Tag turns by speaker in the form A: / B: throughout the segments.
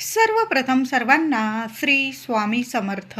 A: सर्वप्रथम सर्वांना श्री स्वामी समर्थ.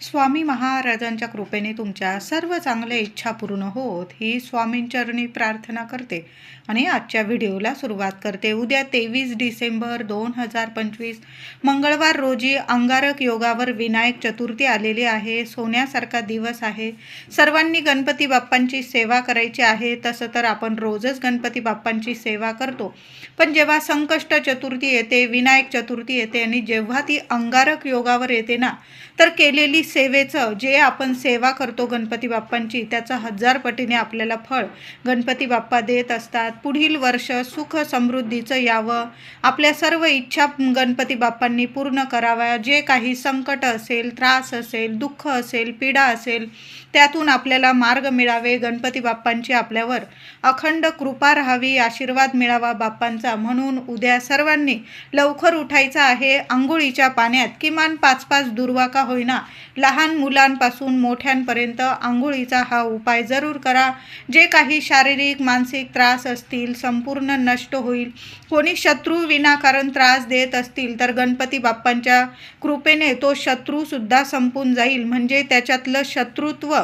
A: स्वामी महाराजांच्या कृपेने तुमच्या सर्व चांगल्या इच्छा पूर्ण होत ही स्वामींचरणी प्रार्थना करते. आणि आजच्या व्हिडिओला सुरुवात करते. उद्या तेवीस डिसेंबर दोन हजार पंचवीस मंगळवार रोजी अंगारक योगावर विनायक चतुर्थी आलेली आहे. सोन्यासारखा दिवस आहे. सर्वांनी गणपती बाप्पांची सेवा करायची आहे. तसं तर आपण रोजच गणपती बाप्पांची सेवा करतो. पण जेव्हा संकष्ट चतुर्थी येते विनायक चतुर्थी येते आणि जेव्हा ती अंगारक योगावर येते ना तर केलेली सेवेचं जे आपण सेवा करतो गणपती बाप्पांची त्याचं हजार पटीने आपल्याला फळ गणपती बाप्पा देत असतात. पुढील वर्ष सुख समृद्धीचं यावं. आपल्या सर्व इच्छा गणपती बाप्पांनी पूर्ण कराव्या. जे काही संकट असेल त्रास असेल दुःख असेल पीडा असेल त्यातून आपल्याला मार्ग मिळावे. गणपती बाप्पांची आपल्यावर अखंड कृपा राहावी आशीर्वाद मिळावा बाप्पांचा. म्हणून उद्या सर्वांनी लवकर उठायचा आहे आंघोळीच्या पाण्यात. किमान पाच पाच दुर्वा का होईना. लहान मुलांपासून मोठ्यांपर्यंत आंघोळीचा हा उपाय जरूर करा. जे काही शारीरिक मानसिक त्रास असतील संपूर्ण नष्ट होईल. कोणी शत्रू विनाकारण त्रास देत असतील तर गणपती बाप्पांच्या कृपेने तो शत्रूसुद्धा संपून जाईल. म्हणजे त्याच्यातलं शत्रुत्व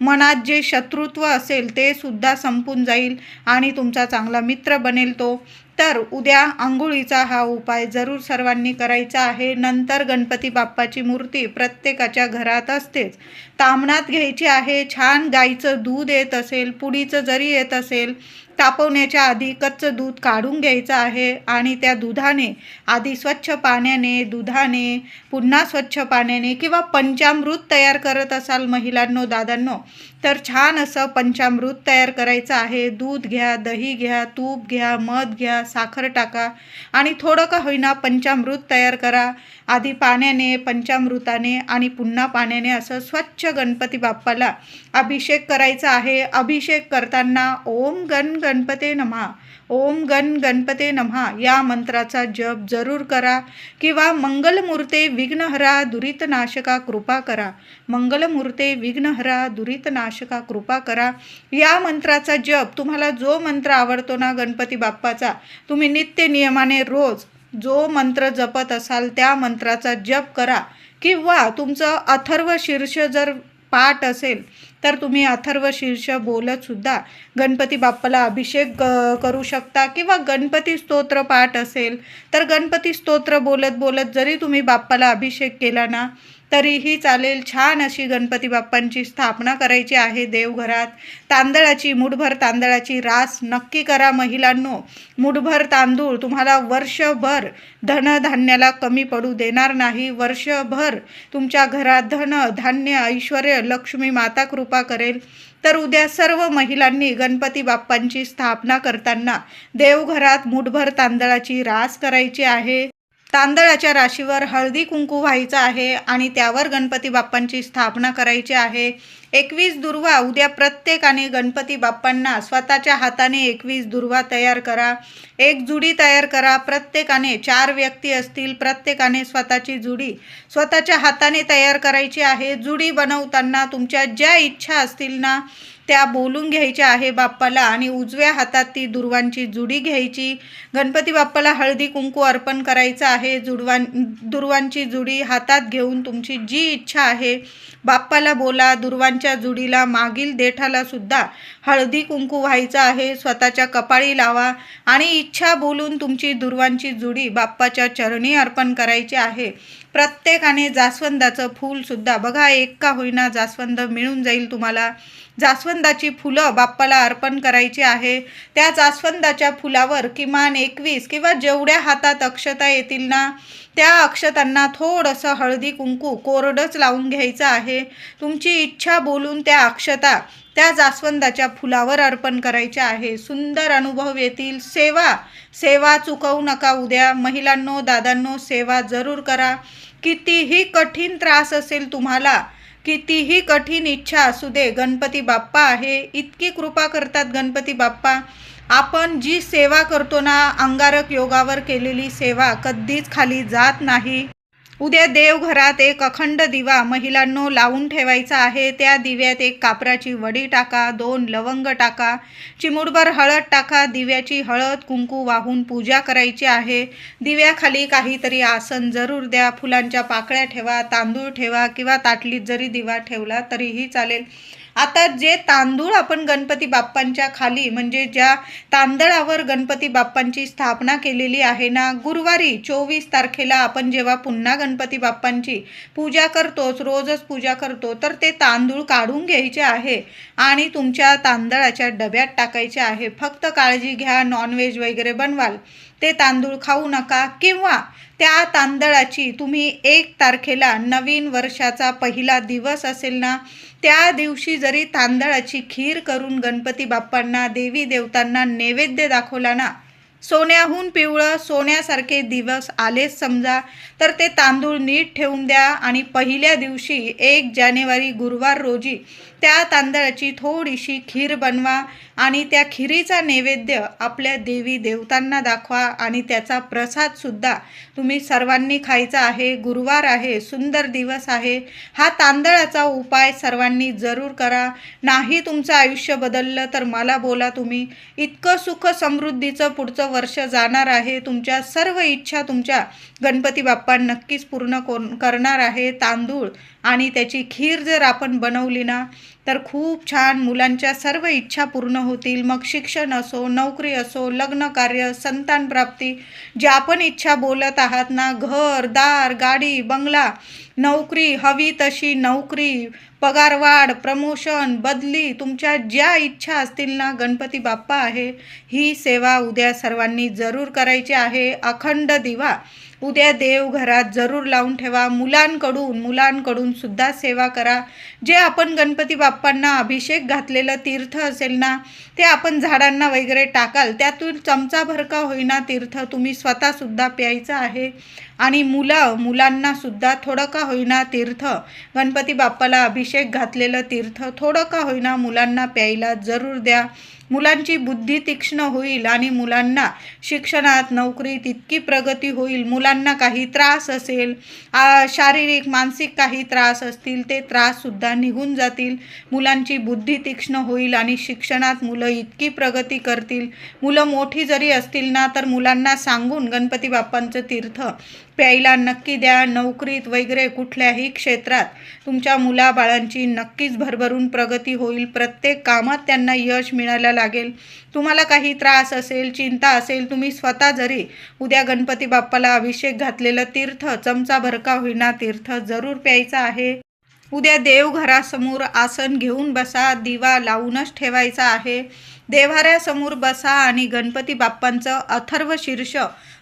A: मनात जे शत्रुत्व असेल ते सुद्धा संपून जाईल आणि तुमचा चांगला मित्र बनेल तो. तर उद्या आंघोळीचा हा उपाय जरूर सर्वांनी करायचा आहे. नंतर गणपती बाप्पाची मूर्ती प्रत्येकाच्या घरात असतेच. तामणात घ्यायची आहे. छान गाईचं दूध येत असेल पुडीचं जरी येत असेल तापवण्याच्या आधी कच्चं दूध काढून घ्यायचं आहे आणि त्या दुधाने आधी स्वच्छ पाण्याने दुधाने पुन्हा स्वच्छ पाण्याने किंवा पंचामृत तयार करत असाल महिलांनो दादांनो तर छान असं पंचामृत तयार करायचं आहे. दूध घ्या दही घ्या तूप घ्या मध घ्या साखर टाका आणि थोडं का होईना पंचामृत तयार करा. आधी पाण्याने पंचामृताने आणि पुन्हा पाण्याने असं स्वच्छ गणपती बाप्पाला अभिषेक करायचा आहे. अभिषेक करताना ओम गण गणपते नमहा ओम गण गणपते नमहा या मंत्राचा जप जरूर करा किंवा मंगलमूर्ते विघ्नहरा दुरितनाशका कृपा करा. मंगलमूर्ते विघ्नहरा दुरितनाशका कृपा करा. या मंत्राचा जप तुम्हाला जो मंत्र आवडतो ना गणपती बाप्पाचा तुम्ही नित्य नियमाने रोज जो मंत्र जपत असाल त्या मंत्राचा जप करा. किंवा तुमचं अथर्व शीर्ष जर पाठ असेल तर तुम्ही अथर्व शीर्ष बोलत सुद्धा गणपती बाप्पाला अभिषेक करू शकता. किंवा गणपती स्तोत्र पाठ असेल तर गणपती स्तोत्र बोलत बोलत जरी तुम्ही बाप्पाला अभिषेक केला ना तरीही चालेल. छान अशी गणपती बाप्पांची स्थापना करायची आहे देवघरात. तांदळाची मुठभर तांदळाची रास नक्की करा महिलांनो. मुठभर तांदूळ तुम्हाला वर्षभर धनधान्याला कमी पडू देणार नाही. वर्षभर तुमच्या घरात धन धान्य ऐश्वर लक्ष्मी माता कृपा करेल. तर उद्या सर्व महिलांनी गणपती बाप्पांची स्थापना करताना देवघरात मुठभर तांदळाची रास करायची आहे. तांदळाच्या राशीवर हळदी कुंकू व्हायचं आहे आणि त्यावर गणपती बाप्पांची स्थापना करायची आहे. एकवीस दुर्वा उद्या प्रत्येकाने गणपती बाप्पांना स्वतःच्या हाताने एकवीस दुर्वा तयार करा. एक जुडी तयार करा. प्रत्येकाने चार व्यक्ती असतील प्रत्येकाने स्वतःची जुडी स्वतःच्या हाताने तयार करायची आहे. जुडी बनवताना तुमच्या ज्या इच्छा असतील ना त्या बोलून घ्यायच्या आहे बाप्पाला आणि उजव्या हातात ती दुर्वांची जुडी घ्यायची. गणपती बाप्पाला हळदी कुंकू अर्पण करायचं आहे. जुडवां दुर्वांची जुडी हातात घेऊन तुमची जी इच्छा आहे बाप्पाला बोला दुर्वांच्या जुडीला मागील देठाला सुद्धा हळदी कुंकू व्हायचं आहे. स्वतःच्या कपाळी लावा आणि इच्छा बोलून तुमची दुर्वांची जुडी बाप्पाच्या चरणी अर्पण करायची आहे. प्रत्येकाने जास्वंदाचं फूलसुद्धा बघा एक का होईना जास्वंद मिळून जाईल तुम्हाला. जास्वंदाची फुलं बाप्पाला अर्पण करायची आहे. त्या जास्वंदाच्या फुलावर किमान एकवीस किंवा जेवढ्या हातात अक्षता येतील ना त्या अक्षतांना थोडंसं हळदी कुंकू कोरडंच लावून घ्यायचं आहे. तुमची इच्छा बोलून त्या अक्षता त्या जास्वंदाच्या फुलावर अर्पण करायच्या आहे. सुंदर अनुभव येतील. सेवा सेवा चुकवू नका उद्या. महिलांनो दादांनो सेवा जरूर करा. कितीही कठीण त्रास असेल तुम्हाला कितीही कठीण इच्छा असू दे गणपती बाप्पा आहे इतकी कृपा करतात गणपती बाप्पा. आपण जी सेवा करतो ना अंगारक योगावर केलेली सेवा कधीच खाली जात नाही. उद्या देवघरात एक अखंड दिवा महिलांनो लावून ठेवायचा आहे. त्या दिव्यात एक कापराची वडी टाका दोन लवंग टाका चिमुडभर हळद टाका दिव्याची हळद कुंकू वाहून पूजा करायची आहे. दिव्याखाली काहीतरी आसन जरूर द्या फुलांच्या पाकळ्या ठेवा तांदूळ ठेवा किंवा ताटलीत जरी दिवा ठेवला तरीही चालेल. आता जे तांदूळ आपण गणपती बाप्पांच्या खाली म्हणजे ज्या तांदळावर गणपती बाप्पांची स्थापना केलेली आहे ना गुरुवारी चोवीस तारखेला आपण जेव्हा पुन्हा गणपती बाप्पांची पूजा करतोच रोजच पूजा करतो तर ते तांदूळ काढून घ्यायचे आहे आणि तुमच्या तांदळाच्या डब्यात टाकायचे आहे. फक्त काळजी घ्या नॉनव्हेज वगैरे बनवाल. ते तांदूळ खाऊ नका किंवा त्या तांदळाची तुम्ही एक तारखेला नवीन वर्षाचा पहिला दिवस असेल ना त्या दिवशी जरी तांदळाची खीर करून गणपती बाप्पांना देवी देवतांना नैवेद्य दाखवला ना सोन्याहून पिवळं सोन्यासारखे दिवस आलेच समजा तर ते तांदूळ नीट ठेवून द्या. आणि पहिल्या दिवशी एक जानेवारी गुरुवार रोजी त्या तांदळाची थोडीशी खीर बनवा आणि त्या खिरीचा नैवेद्य आपल्या देवी देवतांना दाखवा आणि त्याचा प्रसादसुद्धा तुम्ही सर्वांनी खायचा आहे गुरुवार आहे सुंदर दिवस आहे. हा तांदळाचा उपाय सर्वांनी जरूर करा. नाही तुमचं आयुष्य बदललं तर मला बोला तुम्ही. इतकं सुख समृद्धीचं पुढचं वर्ष जाणार आहे. तुमच्या सर्व इच्छा तुमच्या गणपती बाप्पा नक्कीच पूर्ण कोण करणार आहे. तांदूळ आणि त्याची खीर जर आपण बनवली ना तर खूप छान मुलांच्या सर्व इच्छा पूर्ण होतील. मग शिक्षण असो नोकरी असो लग्न कार्य संतान प्राप्ती ज्या आपण इच्छा बोलत आहात ना घर दार गाडी बंगला नोकरी हवी तशी नोकरी पगारवाढ प्रमोशन बदली तुमच्या ज्या इच्छा असतील ना गणपती बाप्पा आहे ही सेवा उद्या सर्वांनी जरूर करायची आहे. अखंड दिवा उद्या देवघरात जरूर लावून ठेवा. मुलांकडून मुलांकडून सुद्धा सेवा करा. जे आपण गणपती बाप्पांना अभिषेक घातलेलं तीर्थ असेल ना ते आपण झाडांना वगैरे टाकाल त्यातून चमचाभर का होईना तीर्थ तुम्ही स्वतःसुद्धा प्यायचं आहे. आणि मुलं मुलांनासुद्धा थोडं का होईना तीर्थ. गणपती बाप्पाला अभिषेक घातलेलं तीर्थ. थोडं का होईना मुलांना प्यायला जरूर द्या. मुलांची बुद्धी तीक्ष्ण होईल आणि मुलांना शिक्षणात नोकरीत इतकी प्रगती होईल. मुलांना काही त्रास असेल शारीरिक मानसिक काही त्रास असतील ते त्राससुद्धा निघून जातील. मुलांची बुद्धी तीक्ष्ण होईल आणि शिक्षणात मुलं इतकी प्रगती करतील. मुलं मोठी जरी असतील ना तर मुलांना सांगून गणपती बाप्पांचं तीर्थ प्यायला नक्की द्या नोकरीत वगैरे कुठल्याही क्षेत्रात तुमच्या मुलाबाळांची नक्कीच भरभरून प्रगती होईल. प्रत्येक कामात त्यांना यश मिळायला लागेल. तुम्हाला काही त्रास असेल चिंता असेल तुम्ही स्वतः जरी उद्या गणपती बाप्पाला अभिषेक घातलेलं तीर्थ चमचा भरका होईना तीर्थ जरूर प्यायचा आहे. उद्या देवघरासमोर आसन घेऊन बसा दिवा लावूनच ठेवायचा आहे. देव्हाऱ्यासमोर बसा आणि गणपती बाप्पांचं अथर्व शीर्ष.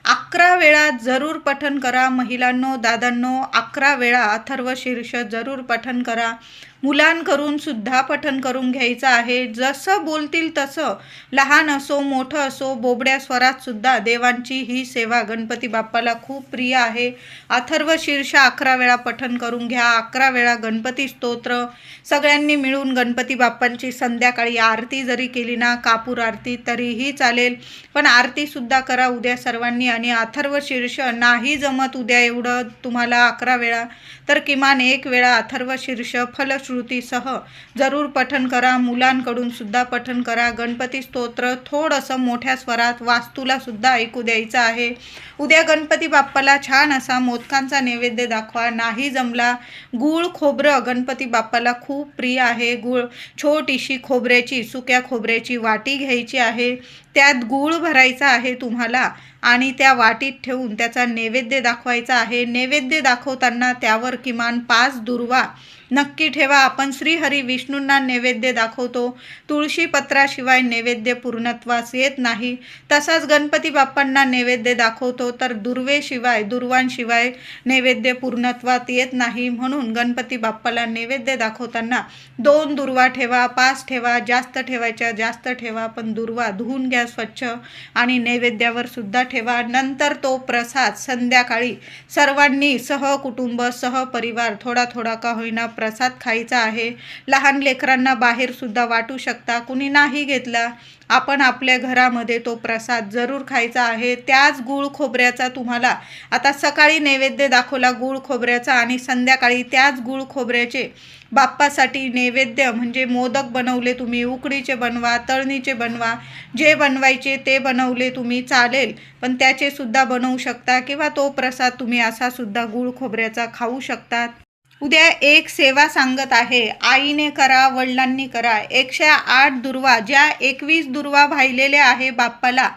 A: अकरा वेळा जरूर पठन करा महिलांनो दादांनो. अकरा वेळा अथर्व शीर्ष जरूर पठन करा. मुलांकडून सुद्धा पठन करून घ्यायचं आहे. जसं बोलतील तसं लहान असो मोठं असो बोबड्या स्वरात सुद्धा देवांची ही सेवा गणपती बाप्पाला खूप प्रिय आहे. अथर्व शीर्ष अकरा वेळा पठन करून घ्या अकरा वेळा गणपती स्तोत्र. सगळ्यांनी मिळून गणपती बाप्पांची संध्याकाळी आरती जरी केली ना कापूर आरती तरीही चालेल. पण आरतीसुद्धा करा उद्या सर्वांनी आणि अथर्व शीर्ष नाही जमत उद्या एवढं तुम्हाला अकरा वेळा. तर किमान एक वेळा अथर्व शीर्ष फलश्रुतीसह जरूर पठन करा. मुलांकडून सुद्धा पठन करा. गणपती स्तोत्र थोडंसं मोठ्या स्वरात वास्तूला सुद्धा ऐकू द्यायचं आहे. उद्या गणपती बाप्पाला छान असा मोदकांचा नैवेद्य दाखवा. नाही जमला गूळ खोबरं गणपती बाप्पाला खूप प्रिय आहे. गूळ छोटीशी खोबऱ्याची सुक्या खोबऱ्याची वाटी घ्यायची आहे. त्यात गूळ भरायचा आहे तुम्हाला आणि त्या वाटीत ठेवून त्याचा नैवेद्य दाखवायचा आहे. नैवेद्य दाखवताना त्यावर किमान पाच दुर्वा नक्की ठेवा. आपण श्रीहरी विष्णूंना नैवेद्य दाखवतो. तुळशी पत्राशिवाय नैवेद्य पूर्णत्वास येत नाही. तसाच गणपती बाप्पांना नैवेद्य दाखवतो तर दुर्वेशिवाय दुर्वांशिवाय नैवेद्य पूर्णत्वात येत नाही. म्हणून गणपती बाप्पाला नैवेद्य दाखवताना दोन दुर्वा ठेवा पाच ठेवा जास्त ठेवायच्या जास्त ठेवा पण दुर्वा धुवून घ्या. स्वच्छ आणि नैवेद्यावर सुद्धा ठेवा. नंतर तो प्रसाद संध्याकाळी सर्वांनी सहकुटुंब सहपरिवार थोडा थोडा का होईना प्रसाद खायचा आहे. लहान लेकरांना बाहेरसुद्धा वाटू शकता. कुणी नाही घेतला आपण आपल्या घरामध्ये तो प्रसाद जरूर खायचा आहे. त्याच गूळ खोबऱ्याचा तुम्हाला आता सकाळी नैवेद्य दाखवला गूळ खोबऱ्याचा आणि संध्याकाळी त्याच गूळ खोबऱ्याचे बाप्पासाठी नैवेद्य म्हणजे मोदक बनवले तुम्ही उकडीचे बनवा तळणीचे बनवा जे बनवायचे ते बनवले तुम्ही चालेल. पण त्याचे सुद्धा बनवू शकता किंवा तो प्रसाद तुम्ही असा सुद्धा गूळ खोबऱ्याचा खाऊ शकतात उद्या एक सेवा सांगत आहे आईने करा वडिलांनी करा. एकशे आठ दुर्वा ज्या एकवीस दुर्वा वाहिलेल्या आहे बाप्पाला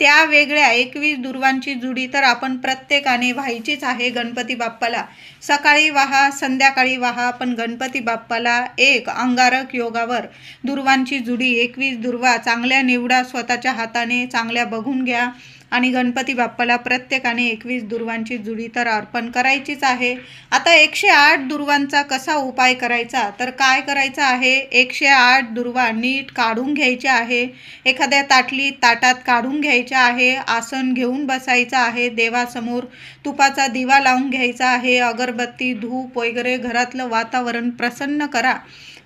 A: त्या वेगळ्या एकवीस दुर्वांची जुडी तर आपण प्रत्येकाने व्हायचीच आहे गणपती बाप्पाला. सकाळी वाहा संध्याकाळी वाहा पण गणपती बाप्पाला एक अंगारक योगावर. दुर्वांची जुडी एकवीस दुर्वा चांगल्या निवडा स्वतःच्या हाताने चांगल्या बघून घ्या. आणि गणपती बाप्पाला प्रत्येकाने एकवीस दुर्वांची जुडी तर अर्पण करायचीच आहे. आता एकशे आठ दुर्वांचा कसा उपाय करायचा? तर काय करायचं आहे? एकशे आठ दुर्वा नीट काढून घ्यायचे आहे. एखाद्या ताटलीत ताटात काढून घ्यायच्या आहे. आसन घेऊन बसायचं आहे. देवासमोर तुपाचा दिवा लावून घ्यायचा आहे. अगरबत्ती धूप वगैरे घरातलं वातावरण प्रसन्न करा.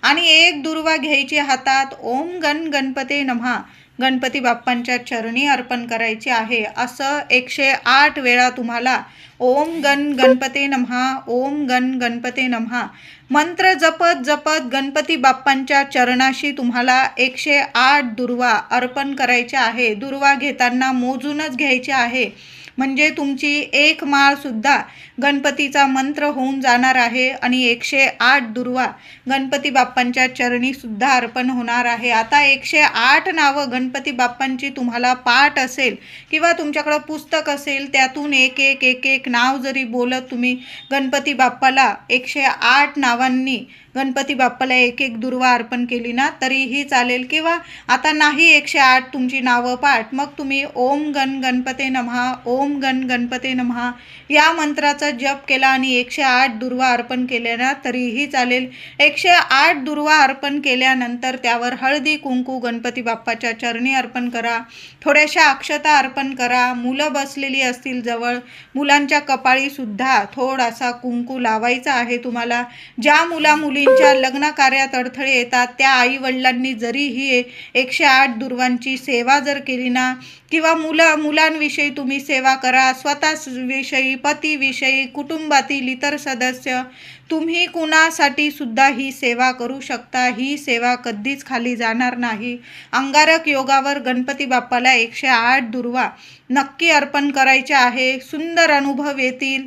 A: आणि एक दुर्वा घ्यायची हातात. ओम गण गणपते नम्हा. गणपती बाप्पांच्या चरणी अर्पण करायची आहे. असं एकशे आठ वेळा तुम्हाला ओम गण गणपते नमहा ओम गण गणपते नमहा. मंत्र जपत जपत गणपती बाप्पांच्या चरणाशी तुम्हाला एकशे आठ दुर्वा अर्पण करायचे आहे. दुर्वा घेताना मोजूनच घ्यायचे आहे. म्हणजे तुमची एक माळसुद्धा गणपतीचा मंत्र होऊन जाणार आहे आणि एकशे आठ दुर्वा गणपती बाप्पांच्या चरणीसुद्धा अर्पण होणार आहे. आता एकशे आठ नावं गणपती बाप्पांची तुम्हाला पाठ असेल किंवा तुमच्याकडं पुस्तक असेल त्यातून एक एक एक एक नाव जरी बोलत तुम्ही गणपती बाप्पाला एकशे आठ नावांनी गणपती बाप्पाला एक एक दुर्वा अर्पण केली ना तरीही चालेल. किंवा आता नाही एकशे आठ तुमची नावं पाठ. मग तुम्ही ओम गण गणपते नमहा ओम गण गणपते नमहा या मंत्राचा जप केला आणि एकशे आठ दुर्वा अर्पण केल्या ना तरीही चालेल. एकशे आठ दुर्वा अर्पण केल्यानंतर त्यावर हळदी कुंकू गणपती बाप्पाच्या चरणी अर्पण करा. थोड्याशा अक्षता अर्पण करा. मुलं बसलेली असतील जवळ. मुलांच्या कपाळीसुद्धा थोडासा कुंकू लावायचा आहे तुम्हाला. ज्या मुला मुलींच्या लग्न कार्यात अडथळे येतात. त्या आई वडिलांनी जरी ही एकशे आठ दुर्वांची सेवा जर केली ना किंवा मुलं मुलांविषयी तुम्ही सेवा करा स्वतःविषयी पतीविषयी कुटुंबातील इतर सदस्य तुम्ही कुणासाठी सुद्धा ही सेवा करू शकता? ही सेवा कधीच खाली जाणार नाही. अंगारक योगावर गणपती बाप्पाला एकशे आठ दुर्वा नक्की अर्पण करायचे आहे. सुंदर अनुभव येतील.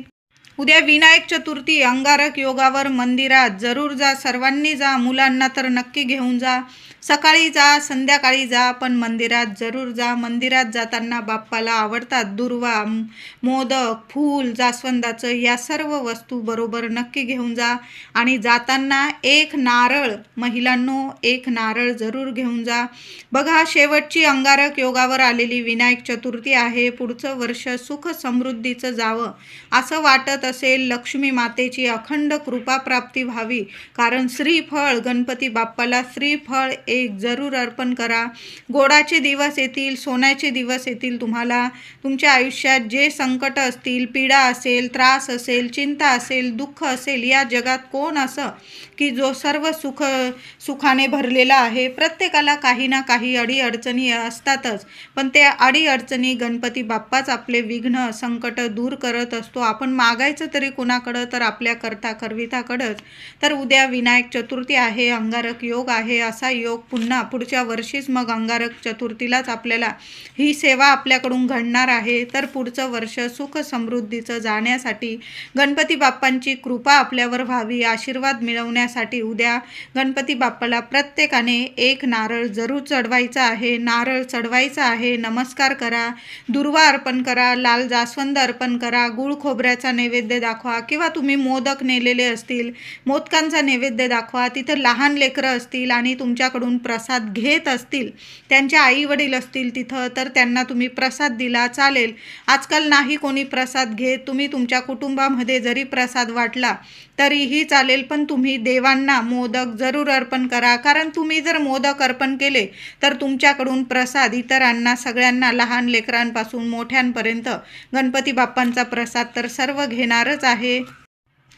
A: उद्या विनायक चतुर्थी अंगारक योगावर मंदिरात. जरूर जा सर्वांनी जा मुलांना तर नक्की घेऊन जा. सकाळी जा संध्याकाळी जा पण मंदिरात जरूर जा. मंदिरात जाताना बाप्पाला आवडतात दुर्वा मोदक फूल जास्वंदाचं या सर्व वस्तू बरोबर नक्की घेऊन जा. आणि जाताना एक नारळ महिलांनो एक नारळ जरूर घेऊन जा. बघा शेवटची अंगारक योगावर आलेली विनायक चतुर्थी आहे. पुढचं वर्ष सुख समृद्धीचं जावं. असं वाटत असेल लक्ष्मी मातेची अखंड कृपा प्राप्ती व्हावी. कारण श्रीफळ गणपती बाप्पाला श्रीफळ एक जरूर अर्पण करा. गोडाचे दिवस येतील सोन्याचे दिवस येतील तुम्हाला. तुमच्या आयुष्यात जे संकट असतील पीडा असेल त्रास असेल चिंता असेल दुःख असेल या जगात कोण असं की जो सर्व सुख सुखाने भरलेला आहे? प्रत्येकाला काही ना काही अडीअडचणी असतातच. पण त्या अडीअडचणी गणपती बाप्पाच आपले विघ्न संकट दूर करत असतो. आपण मागायचं तरी कुणाकडं? तर आपल्या करता करविताकडंच. तर उद्या विनायक चतुर्थी आहे अंगारक योग आहे असा योग पुन्हा पुढच्या वर्षीच मग अंगारक चतुर्थीलाच आपल्याला ही सेवा आपल्याकडून घडणार आहे. तर पुढचं वर्ष सुख समृद्धीचं जाण्यासाठी गणपती बाप्पांची कृपा आपल्यावर व्हावी. आशीर्वाद मिळवण्यासाठी उद्या गणपती बाप्पाला प्रत्येकाने एक नारळ जरूर चढवायचा आहे. नारळ चढवायचा आहे. नमस्कार करा. दुर्वा अर्पण करा. लाल जास्वंद अर्पण करा. गुळ खोबऱ्याचा नैवेद्य दाखवा. किंवा तुम्ही मोदक नेलेले असतील मोदकांचा नैवेद्य दाखवा. तिथं लहान लेकरं असतील आणि तुमच्याकडून प्रसाद घेत असतील त्यांचे आई वडील असतील तिथं तर त्यांना तुम्ही प्रसाद दिला चालेल. आजकाल नाही कोणी प्रसाद घेत तुम्ही तुमच्या कुटुंबामध्ये जरी प्रसाद वाटला तरीही चालेल पण तुम्ही देवांना मोदक जरूर अर्पण करा. कारण तुम्ही जर मोदक अर्पण केले तर तुमच्याकडून प्रसाद इतरांना सगळ्यांना लहान लेकरांपासून मोठ्यांपर्यंत गणपती बाप्पांचा प्रसाद तर सर्व घेणारच आहे.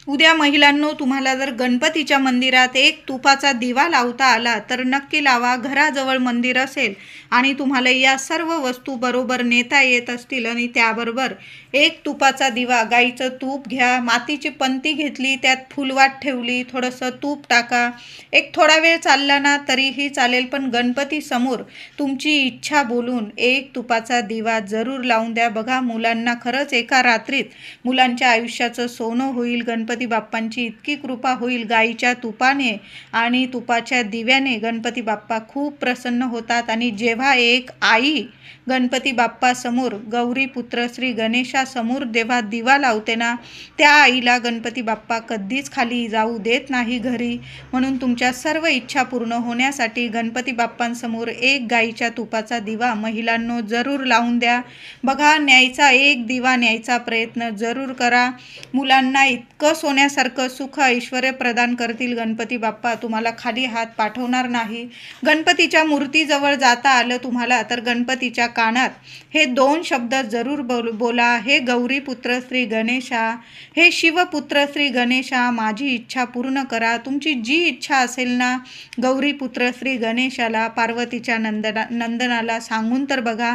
A: उद्या महिलांनो तुम्हाला जर गणपतीच्या मंदिरात एक तुपाचा दिवा लावता आला तर नक्की लावा. घराजवळ मंदिर असेल आणि तुम्हाला या सर्व वस्तू बरोबर नेता येत असतील आणि त्याबरोबर एक तुपाचा दिवा गाईचं तूप घ्या मातीची पंती घेतली त्यात फुलवाट ठेवली थोडंसं तूप टाका. एक थोडा वेळ चालला ना तरीही चालेल पण गणपतीसमोर तुमची इच्छा बोलून एक तुपाचा दिवा जरूर लावून द्या. बघा मुलांना खरंच एका रात्रीत मुलांच्या आयुष्याचं सोनं होईल गणपती गणपती बाप्पांची इतकी कृपा होईल गाईच्या तुपाने आणि तुपाच्या दिव्याने गणपती बाप्पा खूप प्रसन्न होतात. आणि जेव्हा एक आई गणपती बाप्पासमोर गौरी पुत्र श्री गणेशासमोर जेव्हा दिवा लावते ना त्या आईला गणपती बाप्पा कधीच खाली जाऊ देत नाही घरी. म्हणून तुमच्या सर्व इच्छा पूर्ण होण्यासाठी गणपती बाप्पांसमोर एक गाईच्या तुपाचा दिवा महिलांनो जरूर लावून द्या. बघा न्यायचा एक दिवा न्यायचा प्रयत्न जरूर करा. मुलांना इतकं सोन्यासारखं सुख ऐश्वर प्रदान करतील गणपती बाप्पा. तुम्हाला खाली हात पाठवणार नाही. गणपतीच्या मूर्तीजवळ जाता आलं तुम्हाला तर गणपतीच्या कानात हे दोन शब्द जरूर बोल बोला. हे गौरीपुत्र श्री गणेशा हे शिवपुत्र श्री गणेशा माझी इच्छा पूर्ण करा. तुमची जी इच्छा असेल ना गौरीपुत्र श्री गणेशाला पार्वतीच्या नंदना नंदनाला सांगून तर बघा.